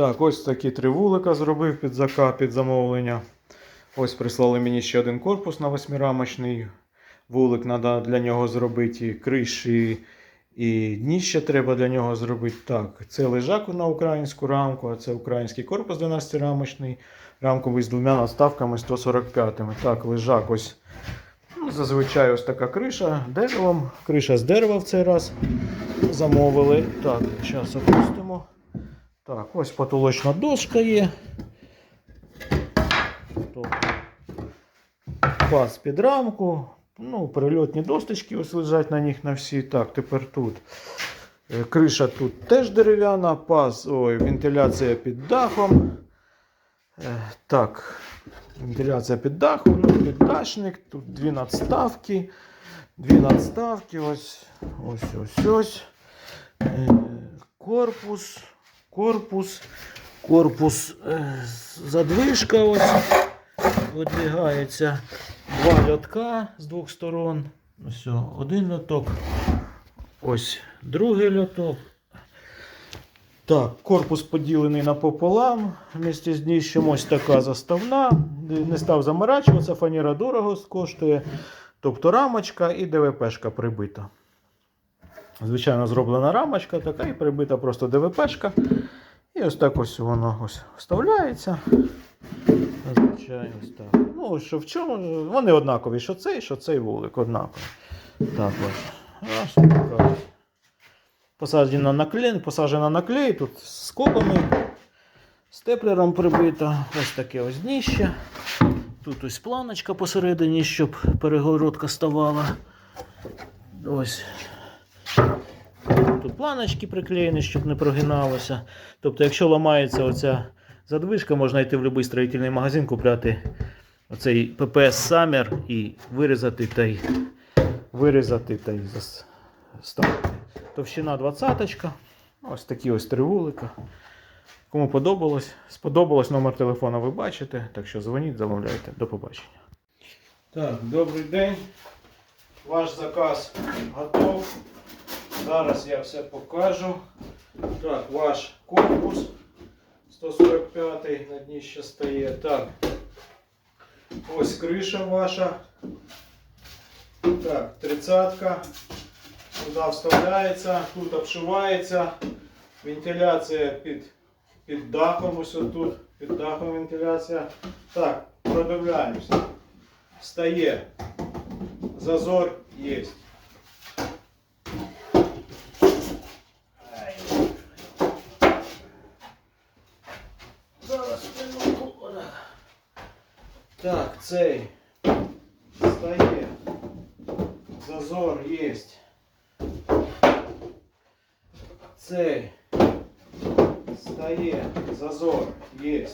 Так, ось такі три вулика зробив під зака, під замовлення. Ось прислали мені ще один корпус на восьмирамочний вулик. Треба для нього зробити криші і дніще треба для нього зробити. Так, це лежак на українську рамку, а це український корпус 12-рамочний. Рамковий з двома наставками 145. Так, лежак ось. Ну, зазвичай ось така криша деревом. Криша з дерева в цей раз замовили. Так, зараз опустимо. Так, ось потолочна дошка є. Тобто, паз під рамку. Ну, перельотні досточки ось лежать на них на всі. Так, тепер тут. Е, Криша тут теж дерев'яна, паз, ой, вентиляція під дахом. Е, Так, вентиляція під дахом, ну, піддашник, тут дві надставки. Дві надставки, ось, ось, ось, ось. Е, Корпус, корпус, корпус, е, задвижка ось видвигається. Два льотка з двох сторон. Ось один льоток. Ось другий льоток. Так, корпус поділений напополам. Вместе з дніщем ось така заставна. Не став заморачуватися, фаніра дорого коштує. Тобто рамочка і ДВПшка прибита. Звичайно, зроблена рамочка така і прибита просто ДВПшка. І ось так ось воно ось вставляється. Зазвичай ось так. Ну, що в чому? Вони однакові, що цей, що цей вулик однаковий. Так ось. Посаджена на клей, посаджена на клей, тут з скобами, степлером прибита. Ось таке ось дніще. Тут ось планочка посередині, щоб перегородка ставала. Ось. Тут планочки приклеєні, щоб не прогиналося. Тобто, якщо ламається оця задвижка, можна йти в будь-який строїтельний магазин, купляти оцей PPS Summer і вирізати та й вирізати та й зас- ставити. Товщина 20 Ось такі ось три. Кому подобалось, сподобалось номер телефона ви бачите. Так що дзвоніть, замовляйте. До побачення. Так, добрий день. Ваш заказ готов. Зараз я все покажу. Так, ваш корпус 145 на дні ще стає. Так. Ось криша ваша. Так, тридцатка. Сюди вставляється, тут обшивається. Вентиляція під, під дахом, ось тут, під дахом вентиляція. Так, продивляємося. Встає. Зазор є. Так, цей встає. Зазор є. Цей стає. Зазор є.